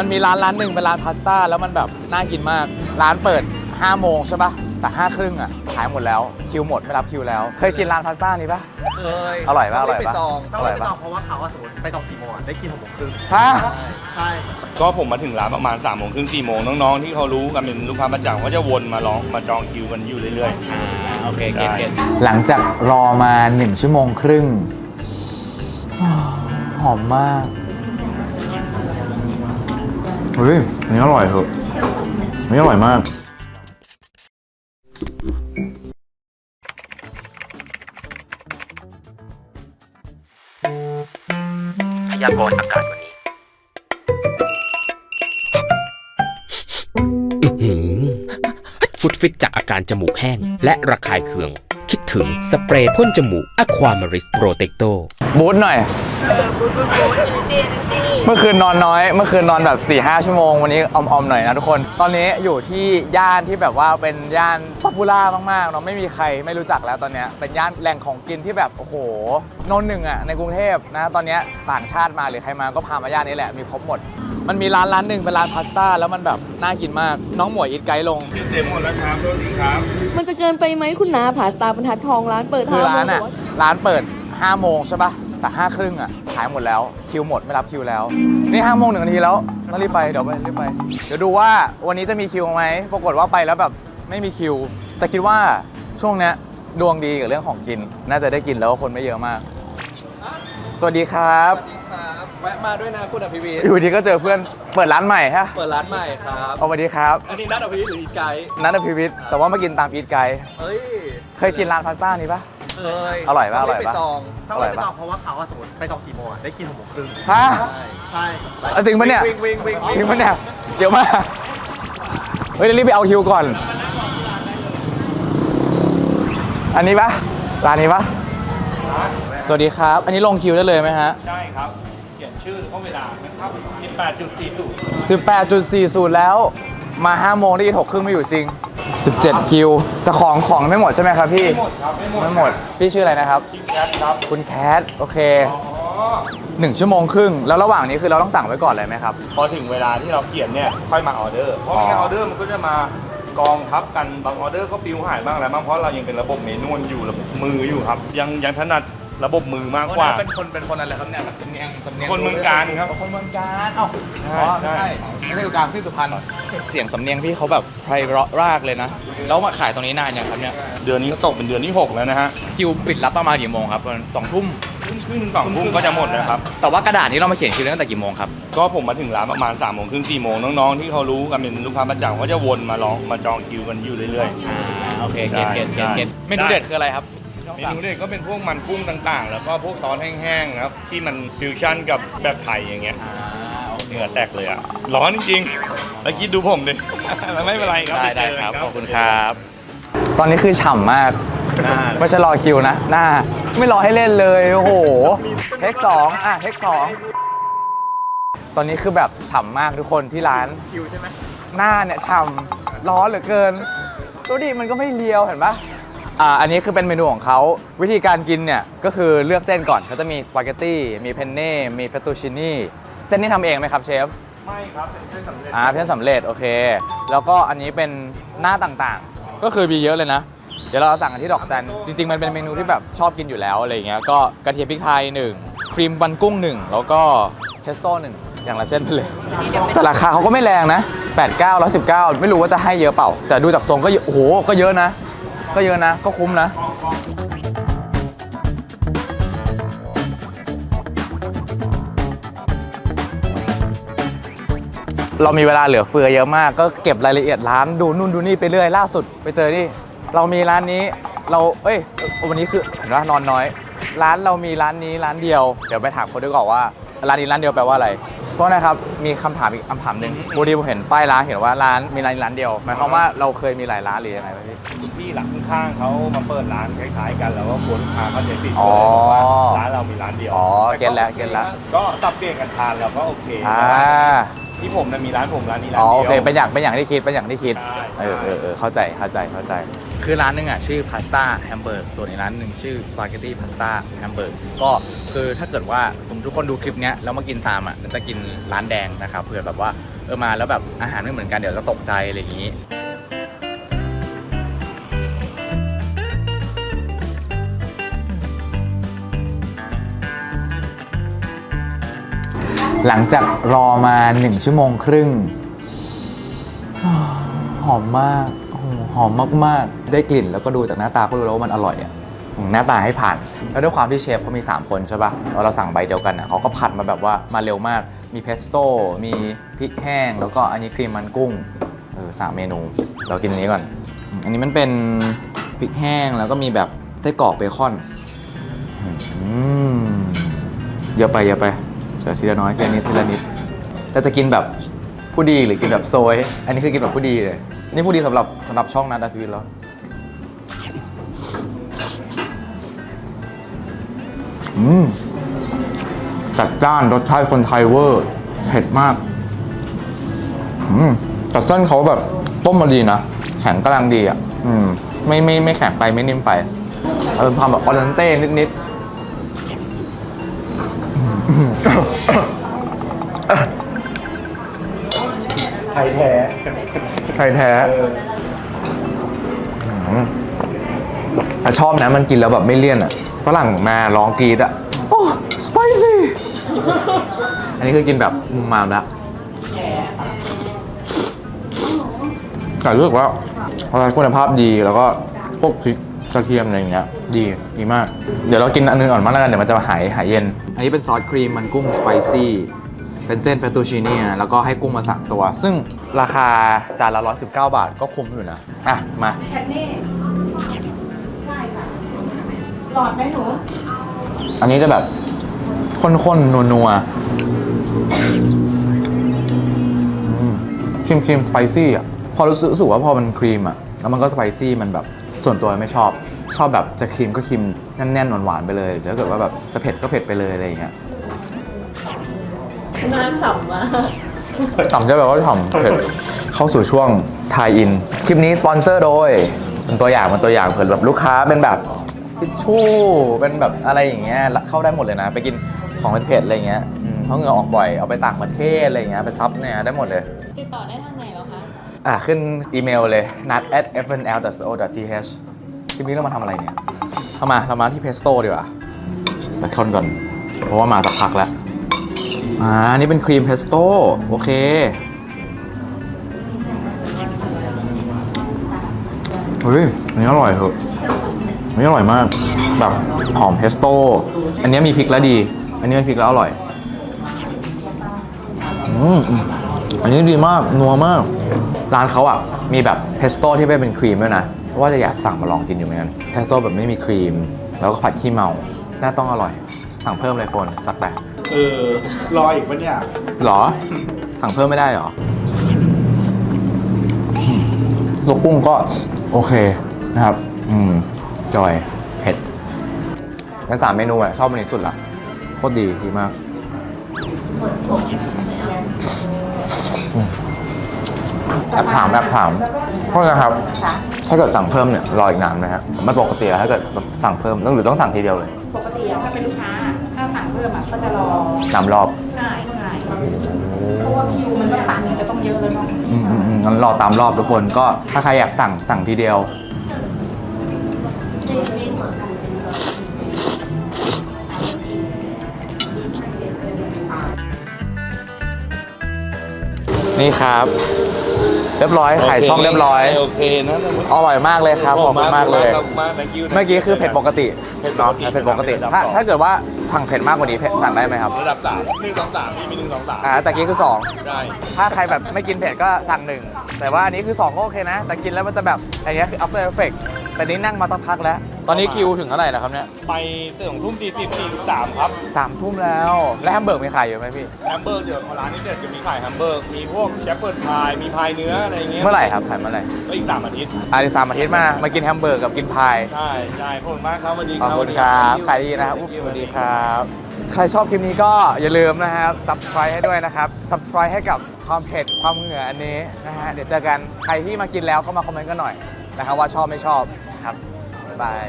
มันมีร้านร้านหนึ่งเป็นร้านพาสต้าแล้วมันแบบน่ากินมาก ร้านเปิด5โมงใช่ปะแต่5ครึ่งอะขายหมดแล้วคิวหมดไม่รับคิวแล้ว เคยกินร้านพาสต้านี้ปะ เคยอร่อยปะอร่อยปะไปจองอต้องร่อยไปปะจองเพราะว่าเขาอะสมมติไปจองสี่โมงอะได้กินหกโมงครึ่งฮะ ใช่ ก็ผมมาถึงร้านประมาณ3ามโมงครึ่งสี่โมงน้องๆ ที่เขารู้กันเป็นลูกค้าประจำก็จะวนมาลองมาจองคิวกันอยู่เรื่อยอ่าโอเคเก็ตเก็ต หลังจากรอมา 1 ชั่วโมงครึ่ง หอมมาก เฮ้ยอันนี้อร่อยเหอะอันนี้อร่อยมากพยากรณ์อากาศวันนี้อื้อหือฟุตฟิตจากอาการจมูกแห้ง และระคายเคืองคิด ถึงสเปรย์พ่นจมูกอะความาริสโปรเทคโตบูธหน่อย เมื่อคืนนอนน้อย เมื่อคืนนอนแบบ4ี่ห้าชั่วโมง วันนี้ออมๆหน่อยนะทุกคน ตอนนี้อยู่ที่ย่านที่แบบว่าเป็นย่านป๊อปปูล่ามากๆเนาะไม่มีใครไม่รู้จักแล้วตอนเนี้ยเป็นย่านแหล่งของกินที่แบบโอ้โหโนนหนึ่งอะในกรุงเทพนะตอนเนี้ยต่างชาติมาหรือใครมาก็พามาย่านนี้แหละมีครบหมด มันมีร้านร้านหนึ่งเป็นร้านพาสต้าแล้วมันแบบน่ากินมาก น้องหมวยอิดไกด์ลงๆเต็มหมดแล้วครับโทษทีครับ มันจะเกินไปไหมคุณนาผาตาบรรทัดทองร้านเปิดคือห้าร้านโมงอะแต่ว่าร้านเปิด5โมงใช่ปะแต่5ครึ่งอะขายหมดแล้วคิวหมดไม่รับคิวแล้ว นี่5โมงหนึ่งนาทีแล้วต้องรีบไปเดี๋ยวไปรีบไป เดี๋ยวดูว่าวันนี้จะมีคิวไหมปรากฏว่าไปแล้วแบบไม่มีคิว แต่คิดว่าช่วงเนี้ยดวงดีกับเรื่องของกิน น่าจะได้กินแล้วคนไม่เยอะมาก สวัสดีครับสวัสดีครับ แวะมาด้วยนะคุณอภิวิทย์อยู่ดีก็เจอเพื่อนเปิดร้านใหม่ฮะเปิดร้านใหม่ครับเอาสวัสดีครับ อันนี้นัดอภิวิทย์หรืออีกไกด์นัทพิวิทย์แต่ว่ามากินตามอีทไกด์เฮ้ยเคยกินร้านพาสต้านี้ปะ เคยอร่อยปะต้งอร่อยไปปะจอง ต้องอร่ไปอยปะจองเพราะว่าเขาอะสมมติไปจองสี่โมงอะได้กินหกโมงครึ่งฮะใช่เอาจริงปะเนี่ยวิ่งวิ่งวิ่งวิ่งจริงปะเนี่ยเดี๋ยวมาเฮ้ยเดี๋ยวรีบไปเอาคิวก่อน อันนี้ปะร้านนี้ปะสวัสดีครับ อันนี้ลงคิวได้เลยไหมฮะใช่ครับเขียนชื่อเข้าเวลานะครับ 18.40 18.40 แล้วมา5โมงได้ยิน6ครึ่งไม่อยู่จริง 17 คิว แต่ของของไม่หมดใช่ไหมครับพี่หมดครับ ไม่หมดไม่หมด พี่ชื่ออะไรนะครับ คิงแคทครับ คุณแคท โอเค อ๋อ 1 ชั่วโมงครึ่ง แล้วระหว่างนี้คือเราต้องสั่งไว้ก่อนเลยไหมครับ พอถึงเวลาที่เราเขียนเนี่ย ค่อยมาออเดอร์ เพราะไม่งั้นออเดอร์มันก็จะมากองทับกัน บางออเดอร์ก็ปิวหายบ้างอะไรบ้าง เพราะเรายังเป็นระบบเมนวลอยู่ระบบมืออยู่ครับ ยังยังถนัด ระบบมือมากกว่า เป็นคนเป็นคนอะไรครับเนี่ยแบบสำเนียงสำเนียงคนเมืองการครับคนเมืองการเอ้าใช่อ๋อใช่ไม่ใช่ไม่ใช่การพี่สุพรรณเสียงสำเนียงพี่เขาแบบไพเราะรากเลยนะ แล้วมาขายตรงนี้นานยังครับเนี่ย เดือนนี้ก็ตกเป็นเดือนที่ 6 แล้วนะฮะ คิวปิดรับประมาณกี่โมงครับประมาณสองทุ่มครึ่งครึ่งสองทุ่มก็จะหมดนะครับ แต่ว่ากระดาษนี้เรามาเขียนคิวตั้งแต่กี่โมงครับ ก็ผมมาถึงร้านประมาณ3ามโมงครึ่งสี่โมงน้องๆ ที่เขารู้กันเป็นลูกค้าประจำก็จะวนมาลองมาจองคิวกันอยู่เรื่อยอ่าโอเคได้เก็ตเก็ตเก็ตได้เมนูเด็ดคืออะไรครับๆ เมนูเด็ดก็เป็นพวกมันกุ้งต่างๆ แล้วก็พวกซอสแห้งๆนะครับที่มันฟิวชั่นกับแบบไทยอย่างเงี้ยอ่าโอเคเหงื่อแตกเลยอะร้อนจริงๆแล้วคิดดูผมดิแล้วไม่เป็นไรครับได้ได้เจอคกัรับนขอบคุณครับ ตอนนี้คือฉ่ำมากอ่าไม่ใช่รอคิวนะหน้า ไม่รอให้เล่นเลยโอ้โหเทคสองอะเทคสองตอนนี้คือแบบฉ่ำมากทุกคนที่ร้านคิวใช่ไหมหน้าเนี่ยฉ่ำร้อนเหลือเกินดูดิมันก็ไม่เลียวเห็นปะ อ่าอันนี้คือเป็นเมนูของเขาวิธีการกินเนี่ยก็คือเลือกเส้นก่อนเขาจะมีสปาเกตตี้มีเพนเน่ มีเฟตตูชินี่เส้นนี้ทำเองไหมครับเชฟไม่ครับเป็นเส้นสำเร็จอ่าเพื่อนสำเร็จโอเค แล้วก็อันนี้เป็นหน้าต่างๆ ก็คือมีเยอะเลยนะ เดี๋ยวเราสั่งกันที่ดอกจันจริง ๆ มันเป็นเมนูที่แบบชอบกินอยู่แล้วอะไรอย่างเงี้ยก็กระเทียมพริกไทยหนึ่งครีมบันกุ้งหนึ่งแล้วก็เทสโต้หนึ่งอย่างละเส้นไปเลย แต่ราคาเขาก็ไม่แรงนะ 8 9 1 9 ไม่รู้ว่าจะให้เยอะเปล่า แต่ดูจากทรงก็เยอะโอ้โหก็เยอะนะ ก็เยอะนะ ก็คุ้มนะ เรามีเวลาเหลือเฟือเยอะมาก ก็เก็บรายละเอียดร้านดูนู่นดูนี่ไปเรื่อยล่าสุดไปเจอนี่เรามีร้านนี้เราเอ้ยวันนี้คือเห็นว่านอนน้อย ร้านเรามีร้านนี้ร้านเดียว เดี๋ยวไปถามคนดีกว่าว่า ร้านนี้ร้านเดียวแปลว่าอะไร โทษนะครับ มีคำถามอีกคำถามหนึ่งบูดีผมเห็นป้ายร้านเห็นว่าร้านมีร้านนี้ร้านเดียวหมายความว่าเราเคยมีหลายร้านหรือยังไงไหมพี่ คุณพี่หลังข้างๆเขามาเปิดร้านคล้ายๆกันแล้วก็คนพาเขาใจผิดอ๋อเลยบอกว่าร้านเรามีร้านเดียวอ๋อต่เก็ตแล้วเก็ตแล้ว ก็สับเปลี่ยนกันทานเราก็โอเคอ่าที่ผมนะมีร้านผมร้านนี้ร้าอ๋นอเดียว โอเคเป็นอย่างเป็นอย่างที่คิดเป็นอย่างที่คิดใช่ เออเออเออเข้าใจเข้าใจเข้าใจ คือร้านหนึงอะชื่อพาสต้าแฮมเบอร์กส่วนอีกร้านหนึ่งชื่อสปาเกตตี้พาสต้าแฮมเบอร์กก็คือถ้าเกิดว่าสมมติทุกคนดูคลิปเนี้ยแล้วมากินตามอะจะกินร้านแดงนะครับเผื่อแบบว่าเออมาแล้วแบบอาหารไม่เหมือนกันเดี๋ยวจะตกใจอะไรอย่างนี้หลังจากรอมา 1 ชั่วโมงครึ่ง หอมมาก หอมมากๆ ได้กลิ่นแล้วก็ดูจากหน้าตาก็รู้แล้วว่ามันอร่อยอะอืมหน้าตาให้ผ่าน แล้วด้วยความที่เชฟเขามี 3 คนใช่ปะแล้วเราสั่งใบเดียวกันอะเขาก็ผัดมาแบบว่ามาเร็วมาก มีเพสโต้ มีพริกแห้ง แล้วก็อันนี้ครีมมันกุ้ง เออสามเมนู เรากินอันนี้ก่อนอืมอันนี้มันเป็นพริกแห้งแล้วก็มีแบบไส้กรอกเบคอนอืมเยอะไปเยอะไปเดี๋ยวทีละน้อยทีละนิดทีละนิดเราจะกินแบบผู้ดีหรือกินแบบโซย อันนี้คือกินแบบผู้ดีเลย นี่ผู้ดีสำหรับสำหรับช่องนะดาฟิวแล้ว อืม จัดจ้านรสชาติคนไทยเวอร์ เผ็ดมาก อืม แต่เส้นเขาแบบต้มมาดีนะ แข็งกำลังดีอะ อืม ไม่ไม่ไม่แข็งไปไม่นิ่มไปเอาเป็นความแบบออเดนเต้นิดๆ ไทยแท้ไทยแท้อืมแต่ชอบนะมันกินแล้วแบบไม่เลี่ยนอะฝรั่งมาร้องกรีดอะ โอ้สไปซี่อันนี้คือกินแบบมุมมามแล้วแต่รู้สึกว่าคุณภาพดีแล้วก็พวกพริกกระเทียมอะไรอย่างเงี้ยดีดีมาก เดี๋ยวเรากินอันนึงก่อนมากแล้วกันเดี๋ยวมันจะหายหายเย็น อันนี้เป็นซอสครีมมันกุ้งสไปซี่ เป็นเส้นเฟตตูชินี่นะแล้วก็ให้กุ้งมาสั่งตัว ซึ่งราคาจานละ 119 บาทก็คุ้มอยู่นะ อะ มาแคทเน่ใช่ค่ะหลอดไหมหนูอันนี้จะแบบข้นๆ นัวๆครีมครีมสไปซี่อะ พอรู้สึกรู้สึกว่าพอมันครีมอะ แล้วมันก็สไปซี่มันแบบส่วนตัวไม่ชอบ ชอบแบบจะครีมก็ครีมแน่นๆหวานๆไปเลย แล้วถ้าเกิดว่าแบบจะเผ็ดก็เผ็ดไปเลยอะไรอย่างเงี้ย น่าฉ่ำมากต่ำจะแบบว่าถ่อมเผ็ดเข้าสู่ช่วงทายอิน คลิปนี้สปอนเซอร์โดยเป็นตัวอย่างเป็นตัวอย่างเผื่อแบบลูกค้าเป็นแบบทิชชู่เป็นแบบอะไรอย่างเงี้ยเข้าได้หมดเลยนะ ไปกินของเผ็ดๆอะไรอย่างเงี้ยอืมเพราะเหงื่อออกบ่อยเอาไปต่างประเทศอะไรอย่างเงี้ยไปซับเนี่ยได้หมดเลย ติดต่อได้ทางไหนเหรอคะ อะ ขึ้นอีเมลเลย nat at fnl.co.th คลิปนี้เรามาทำอะไรเนี่ยเอามา เรามาที่เพสโต้ดีกว่าแต่คนก่อน เพราะว่ามาสักพักแล้ว อ่านี่เป็นครีมเพสโต้โอเค เฮ้ย อันนี้อร่อยเหอะอันนี้อร่อยมาก แบบหอมเพสโต้ อันนี้มีพริกแล้วดี อันนี้ม่พริกแล้วอร่อย อืมอันนี้ดีมาก นัวมาก ร้านเขาอะ มีแบบเพสโต้ที่ไม่เป็นครีมด้วยนะ ว่าจะอยากสั่งมาลองกินอยู่เหมือนกัน เพสโต้แบบไม่มีครีม แล้วก็ผัดขี้เมา น่าต้องอร่อย สั่งเพิ่มเลยโฟนจัดไป เออ รออีกปะเนี่ย หรอ สั่งเพิ่มไม่ได้หรอลูกกุ้งก็โอเคนะครับ อืม จอย เผ็ดในสามเมนูอะ ชอบอันนี้สุดละโคตรดีดีมากอืมแอบถามแอบถามโทษนะครับ ถ้าเกิดสั่งเพิ่มเนี่ยรออีกนานไหมฮะมันปกติอะถ้าเกิดสั่งเพิ่มต้องหรือต้องสั่งทีเดียวเลย ปกติอะถ้าเป็นลูกค้า ถ้าสั่งเพิ่มอะก็จะรอ สามรอบใช่ใช่เพราะว่าคิวมันก็ตัดมันจะต้องเยอะแล้วเนาะอืมอืมอืมงั้นรอตามรอบทุกคนก็ถ้าใครอยากสั่งสั่งทีเดียว นี่ครับ เรียบร้อยขายช่องเรียบร้อย โอเคนะอร่อยมากเลยครับขอบคุณมากเลยมาก thank you เมื่อกี้คือเผ็ดปกติเผ็ดปเนาะกติเผ็ดปกติระดับถ้าสองถ้าเกิดว่า สั่งเผ็ดมากกว่านี้เผ็ดสั่งได้ไหมครับระดับสามหนึ่งสองสามมีมีหนึ่งสองสามอ่าแต่กี้คือสองได้ถ้าใครแบบไม่กินเผ็ดก็สั่งหนึ่งแต่ว่าอันนี้คือ2ก็โอเคนะ แต่กินแล้วมันจะแบบอันนี้คือ after effect แต่นี้นั่งมาตั้งพักแล้วตอนนี้คิวถึงเท่าไหร่แล้วครับเนี่ยไปสองทุ่มสี่สิบสี่สามครับสามทุ่มแล้ว และแฮมเบอร์กมีขายอยู่ไหมพี่แฮมเบอร์กเดี๋ยวร้านนี้เด็ดจะมีขายแฮมเบอร์กมีพวกแชปเปิร์ดพายมีพายเนื้ออะไรอย่างเงี้ยเมื่อไหร่ครับขายเมื่อไหร่ก็อีกสามอาทิตย์อาทิตย์สามอาทิตย์มามากินแฮมเบอร์กกับกินพายใช่ใช่ขอบคุณมากครับสวัสดีขอบคุณครับขายดีนะครับอุ๊บสวัสดีครับ ใครชอบคลิปนี้ก็อย่าลืมนะครับ subscribe ให้ด้วยนะครับ subscribe ให้กับความเผ็ดความเหงื่ออันนี้นะฮะเดี๋ยวเจอกันใครที่มากินแล้วก็มาคอมเมนต์กันหน่อยนะครับว่าชอบไม่ชอบ ครับบ๊ายบาย